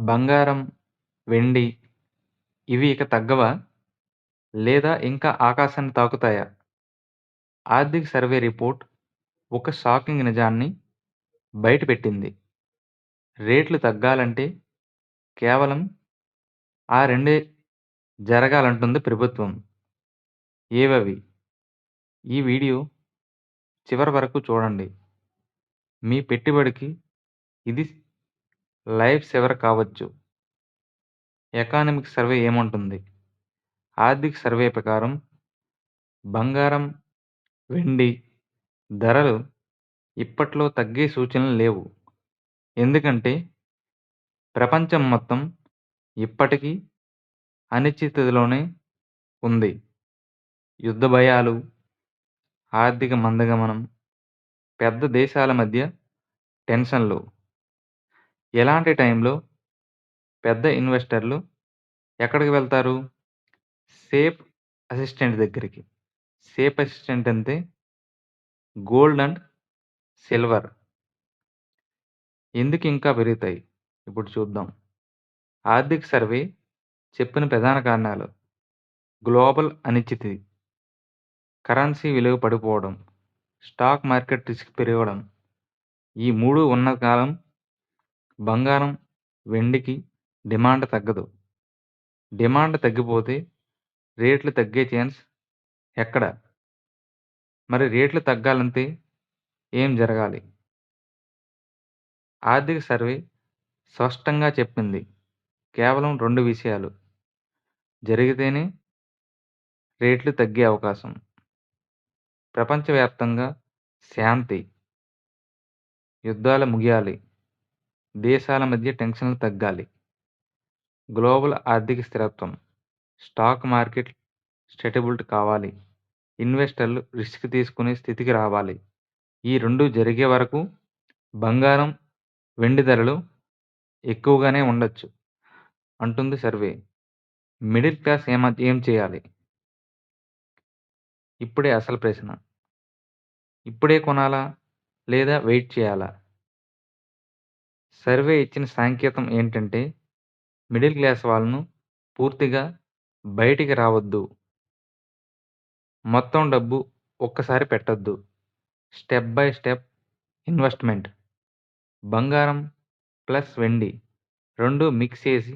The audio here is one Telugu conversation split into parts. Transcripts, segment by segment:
బంగారం, వెండి ఇవి ఇక తగ్గవా? లేదా ఇంకా ఆకాశాన్ని తాకుతాయా? ఆర్థిక సర్వే రిపోర్ట్ ఒక షాకింగ్ నిజాన్ని బయటపెట్టింది. రేట్లు తగ్గాలంటే కేవలం ఆ రెండే జరగాలంటుంది ప్రభుత్వం. ఏవవి? ఈ వీడియో చివరి వరకు చూడండి. మీ పెట్టుబడికి ఇది లైఫ్ సేవర్ కావచ్చు. ఎకానమిక్ సర్వే ఏమంటుంది? ఆర్థిక సర్వే ప్రకారం బంగారం, వెండి ధరలు ఇప్పట్లో తగ్గే సూచనలు లేవు. ఎందుకంటే ప్రపంచం మొత్తం ఇప్పటికీ అనిశ్చితిలోనే ఉంది. యుద్ధ భయాలు, ఆర్థిక మందగమనం, పెద్ద దేశాల మధ్య టెన్షన్లు. ఎలాంటి టైంలో పెద్ద ఇన్వెస్టర్లు ఎక్కడికి వెళ్తారు? సేఫ్ అసిస్టెంట్ దగ్గరికి. సేఫ్ అసిస్టెంట్ అంటే గోల్డ్ అండ్ సిల్వర్. ఎందుకు ఇంకా పెరుగుతాయి? ఇప్పుడు చూద్దాం. ఆర్థిక సర్వే చెప్పిన ప్రధాన కారణాలు గ్లోబల్ అనిశ్చితి, కరెన్సీ విలువ పడిపోవడం, స్టాక్ మార్కెట్ రిస్క్ పెరగడం. ఈ మూడు ఉన్న కాలం బంగారం, వెండికి డిమాండ్ తగ్గదు. డిమాండ్ తగ్గిపోతే రేట్లు తగ్గే ఛాన్స్ ఎక్కడ? మరి రేట్లు తగ్గాలంటే ఏం జరగాలి? ఆర్థిక సర్వే స్పష్టంగా చెప్పింది కేవలం రెండు విషయాలు జరిగితేనే రేట్లు తగ్గే అవకాశం. ప్రపంచవ్యాప్తంగా శాంతి, యుద్ధాలు ముగియాలి. దేశాల మధ్య టెన్షన్లు తగ్గాలి. గ్లోబల్ ఆర్థిక స్థిరత్వం, స్టాక్ మార్కెట్ స్టేబిలిటీ కావాలి. ఇన్వెస్టర్లు రిస్క్ తీసుకునే స్థితికి రావాలి. ఈ రెండు జరిగే వరకు బంగారం, వెండి ధరలు ఎక్కువగానే ఉండొచ్చు అంటుంది సర్వే. మిడిల్ క్లాస్ ఏమ ఏం చేయాలి? ఇప్పుడే అసలు ప్రశ్న. ఇప్పుడే కొనాలా? లేదా వెయిట్ చేయాలా? సర్వే ఇచ్చిన సంకేతం ఏంటంటే మిడిల్ క్లాస్ వాళ్ళను పూర్తిగా బయటికి రావద్దు. మొత్తం డబ్బు ఒక్కసారి పెట్టద్దు స్టెప్ బై స్టెప్ ఇన్వెస్ట్మెంట్. బంగారం ప్లస్ వెండి రెండు మిక్స్ చేసి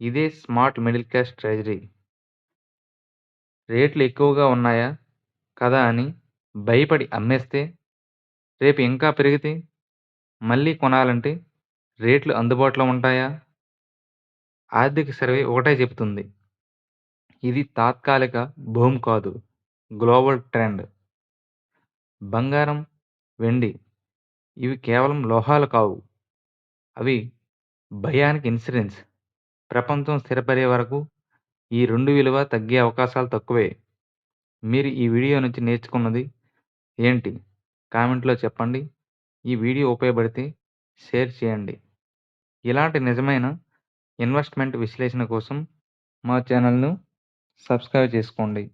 ఇదే స్మార్ట్ మిడిల్ క్లాస్ ట్రెజరీ. రేట్లు ఎక్కువగా ఉన్నాయా కదా అని భయపడి అమ్మేస్తే రేపు ఇంకా పెరిగితే మళ్ళీ కొనాలంటే రేట్లు అందుబాటులో ఉంటాయా? ఆర్థిక సర్వే ఒకటే చెబుతుంది. ఇది తాత్కాలిక భూమి కాదు. Global trend. బంగారం, వెండి ఇవి కేవలం లోహాలు కావు. అవి భయానికి ఇన్సూరెన్స్. ప్రపంచం స్థిరపడే వరకు ఈ రెండు విలువ తగ్గే అవకాశాలు తక్కువే. మీరు ఈ వీడియో నుంచి నేర్చుకున్నది ఏంటి? కామెంట్లో చెప్పండి. ఈ వీడియో ఉపయోగపడితే షేర్ చేయండి. ఇలాంటి నిజమైన ఇన్వెస్ట్మెంట్ విశ్లేషణ కోసం మా ఛానల్ను సబ్స్క్రైబ్ చేసుకోండి.